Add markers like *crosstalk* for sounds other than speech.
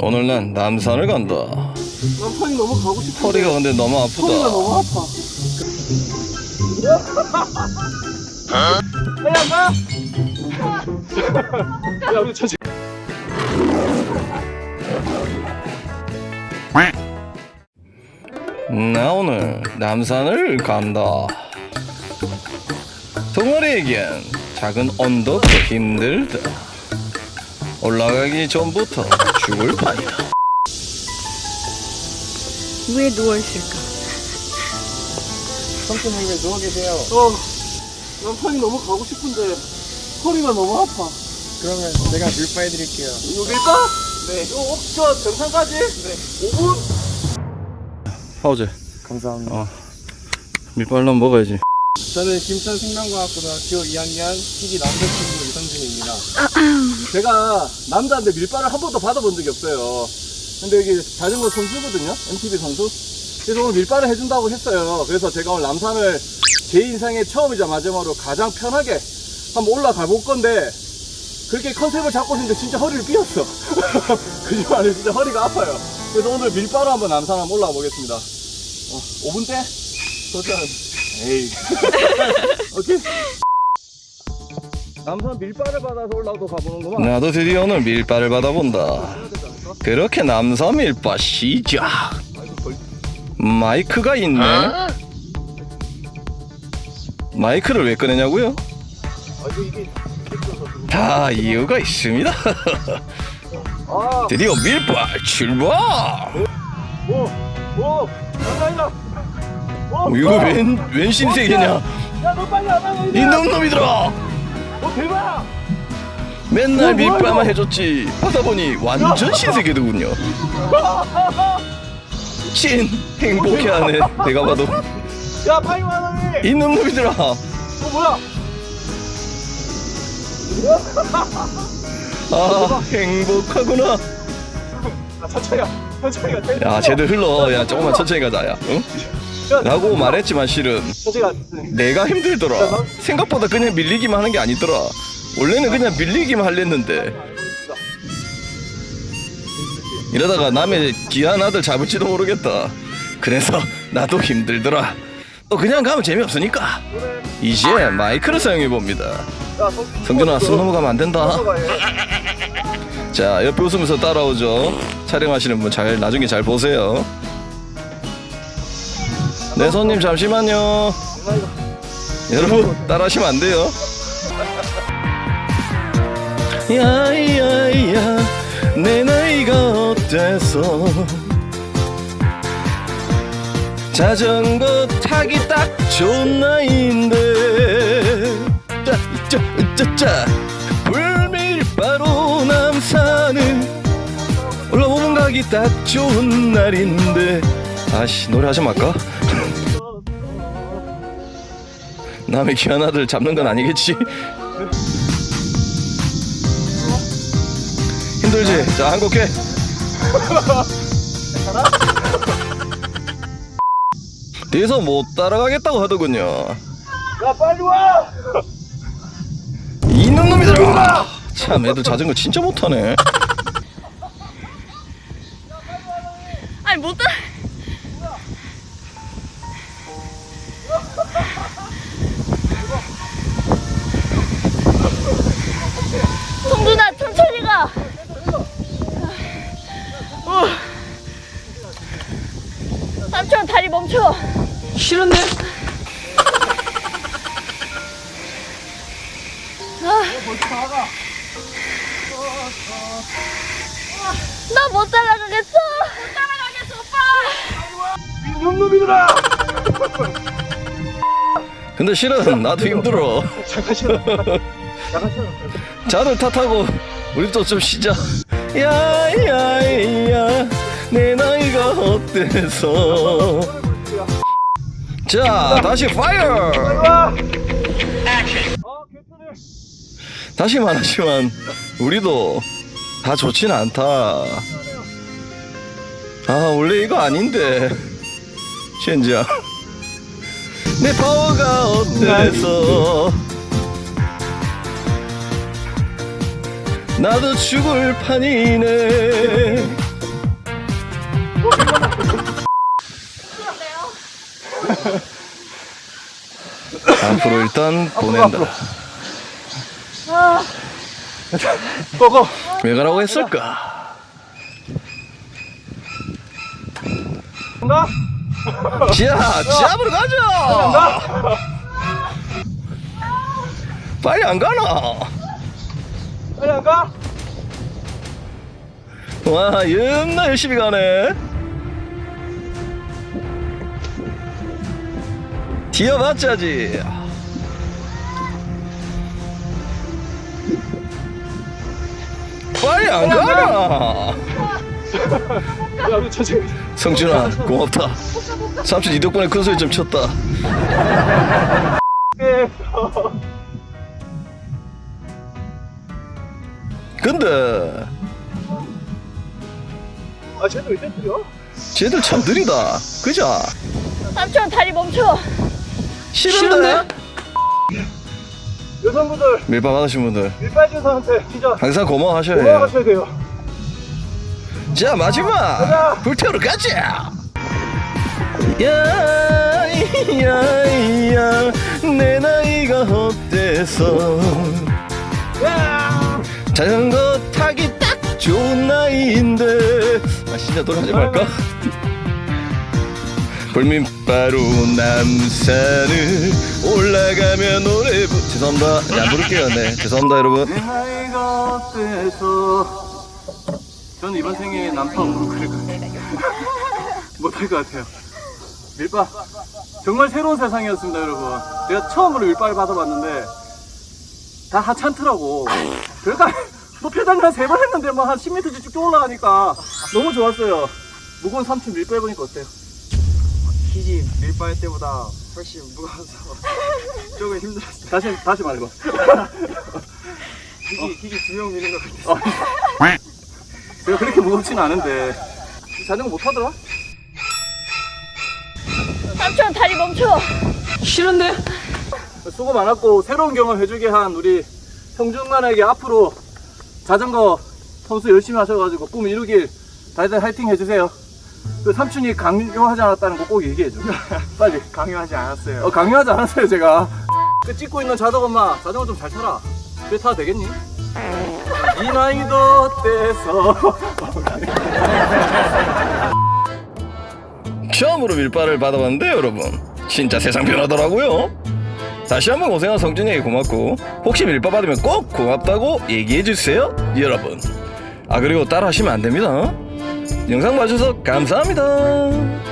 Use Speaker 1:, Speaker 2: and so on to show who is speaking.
Speaker 1: 오늘 난 남산을 간다.
Speaker 2: 남편이 너무 가고 싶어.
Speaker 1: 허리가 근데 너무
Speaker 2: 허리가
Speaker 1: 아프다.
Speaker 2: 너무 아파. 야, 가! 야, 우리 천천히.
Speaker 1: 나 오늘 남산을 간다. 동아리에겐 작은 언덕도 힘들다. 올라가기 전부터 죽을 판이다.
Speaker 3: 왜 누워 있을까?
Speaker 2: 삼촌님 왜 누워 계세요? 어, 남편이 너무 가고 싶은데 허리가 너무 아파.
Speaker 4: 그러면 내가 밀바 해드릴게요.
Speaker 2: 여기까? 네. 요, 저 정상까지? 네. 5분?
Speaker 1: 파우제.
Speaker 4: 감사합니다.
Speaker 1: 어. 밀발람 먹어야지.
Speaker 4: 저는 김천 생명과학고등학교 2학년 희기 남자친구.
Speaker 2: 제가 남자인데 밀바를 한 번도 받아본 적이 없어요. 근데 여기 자전거 선수거든요. MTB 선수. 그래서 오늘 밀바를 해준다고 했어요. 그래서 제가 오늘 남산을 제 인생에 처음이자 마지막으로 가장 편하게 한번 올라가 볼 건데 그렇게 컨셉을 잡고 있는데 진짜 허리를 삐었어. *laughs* 그지만 진짜 허리가 아파요. 그래서 오늘 밀바로 한번 남산 한번 올라가 보겠습니다. 어, 5분 때? 도전. 에이. *laughs* 오케이. 남산 밀바를 받아서 올라도 가보는구만.
Speaker 1: 나도 드디어 오늘 밀바를 받아본다. 그렇게 남산 밀바 시작. 마이크가 있네. 마이크를 왜 꺼내냐고요? 다 이유가 있습니다.
Speaker 2: 아,
Speaker 1: 드디어 밀바 출발.
Speaker 2: 오, 오, 감사합니다. 오,
Speaker 1: 이거 웬, 웬 신세계냐?
Speaker 2: 야, 너 빨리 안 하고
Speaker 1: 이 놈놈이들아!
Speaker 2: 어, 대박!
Speaker 1: 맨날
Speaker 2: 어, 뭐야,
Speaker 1: 밀바만
Speaker 2: 이거?
Speaker 1: 해줬지. 하다 보니 완전 신세계더군요. 찐 *laughs* 행복해하네. 내가 봐도
Speaker 2: 야, 파이브 하나니!
Speaker 1: 이 놈놈이들아.
Speaker 2: 어, 뭐야?
Speaker 1: 아 행복하구나.
Speaker 2: 아, 천천히 가, 천천히 가.
Speaker 1: 야 쟤들 흘러. 야 조금만 천천히 가자. 야. 응?
Speaker 2: 야,
Speaker 1: 라고 말했지만 실은. 내가 힘들더라. 생각보다 그냥 밀리기만 하는 게 아니더라. 원래는 그냥 밀리기만 할랬는데 이러다가 남의 귀한 아들 잡을지도 모르겠다. 그래서 *laughs* 나도 힘들더라. 또 그냥 가면 재미없으니까 이제 마이크를 사용해 봅니다.
Speaker 2: 야, 성-
Speaker 1: 성준아 숨 넘어가면 안 된다. 자 옆에 웃으면서 따라오죠. 촬영하시는 분 잘 나중에 잘 보세요. 네 손님 잠시만요. 여러분 따라하시면 안 돼요. 야야야 내 나이가 어때서 자전거 타기 딱 좋은 나이인데 짜짜 짜짜 불밀바로 남산을 올라 5분 가기 딱 좋은 날인데 아씨 노래 하지 말까? 남의 귀한 아들 잡는 건 아니겠지? 힘들지? 자한곡 해. 뒤에서 못 따라가겠다고 하더군요.
Speaker 2: 야, 빨리 와!
Speaker 1: 이놈 놈이들아! 참 애들 자전거 진짜 못하네.
Speaker 3: 삼촌 다리 멈춰. 싫은데? 나 못 따라가겠어. 못 따라가겠어, 오빠.
Speaker 2: 이놈놈이들아!
Speaker 1: 근데 실은 나도 힘들어.
Speaker 2: 잠깐 쉬어. 잠깐 쉬어.
Speaker 1: 자를 탓하고 우리도 좀 쉬자. 야야야 내 어때서? 자 다시 파이어. 다시 말하지만 우리도 다 좋진 않다. 아 원래 이거 아닌데 젠지야. 내 파워가 어때서 나도 죽을 판이네 앞으로 일단 보낸다.
Speaker 2: 고고
Speaker 1: 왜 가라고 했을까?
Speaker 2: 간다.
Speaker 1: 자 잡으러 가자. 빨리 안 가나?
Speaker 2: 빨리 안 가?
Speaker 1: 와 겁나 열심히 가네 뛰어봤자지. 빨리 안
Speaker 2: 천천히
Speaker 1: 성준아 고맙다. 삼촌 이 덕분에 큰 소리 좀 쳤다. 근데
Speaker 2: 아 쟤도 이제 뛰어?
Speaker 1: 쟤들 참 느리다. 그자
Speaker 3: 삼촌 다리 멈춰.
Speaker 1: 싫은데?
Speaker 2: 여성분들
Speaker 1: 밀밥 받으신 분들.
Speaker 2: 밀빨 주사한테 진짜
Speaker 1: 항상 고마워하셔야 해요
Speaker 2: 고마워하셔야 돼요.
Speaker 1: 자 마지막! 불태우러 가자! 야야야 내 나이가 어때서. 자전거 타기 딱 좋은 나이인데. 아 진짜 하지 말까? 불민바로 남산을 올라가면 노래 부... 죄송합니다. 네, 안 부를게요. 네 죄송합니다 여러분.
Speaker 2: 내 나이가 어때서? 저는 이번 생에 남편 못 그릴 것 같아요. *laughs* 못할 것 같아요. 밀바 정말 새로운 세상이었습니다 여러분. 제가 처음으로 밀바를 받아봤는데 다 하찮더라고. 그러니까 뭐 페달을 한 세 번 했는데 뭐 한 10m 쭉쭉 올라가니까 너무 좋았어요. 무거운 삼촌 밀바 해보니까 어때요?
Speaker 4: 킥이 밀바할 때보다 훨씬 무거워서 *laughs* 조금 힘들었어요.
Speaker 2: 다시 다시 말해봐
Speaker 4: 킥이, 킥이 두명 미는 것 같아요.
Speaker 2: 제가 그렇게 무겁지는 않은데 자전거 못 타더라?
Speaker 3: 삼촌 다리 멈춰.
Speaker 2: 수고 많았고 새로운 경험 해주게 한 우리 성준만에게 앞으로 자전거 선수 열심히 하셔가지고 꿈 이루길 다들 화이팅 해주세요. 그 삼촌이 강요하지 않았다는 거 꼭 얘기해줘. *laughs* 빨리.
Speaker 4: 강요하지 않았어요.
Speaker 2: 어, 강요하지 않았어요 제가. *laughs* 그 찍고 있는 자덕 엄마 자전거 좀 잘 타라. 그래 타도 되겠니? 이 나이도 어때서 *laughs*
Speaker 1: 처음으로 밀바를 받아봤는데 여러분 진짜 세상 변하더라고요 다시 한번 고생한 성준이에게 고맙고 혹시 밀바 받으면 꼭 고맙다고 얘기해주세요 여러분 아 그리고 따라 하시면 안됩니다 영상 봐주셔서 감사합니다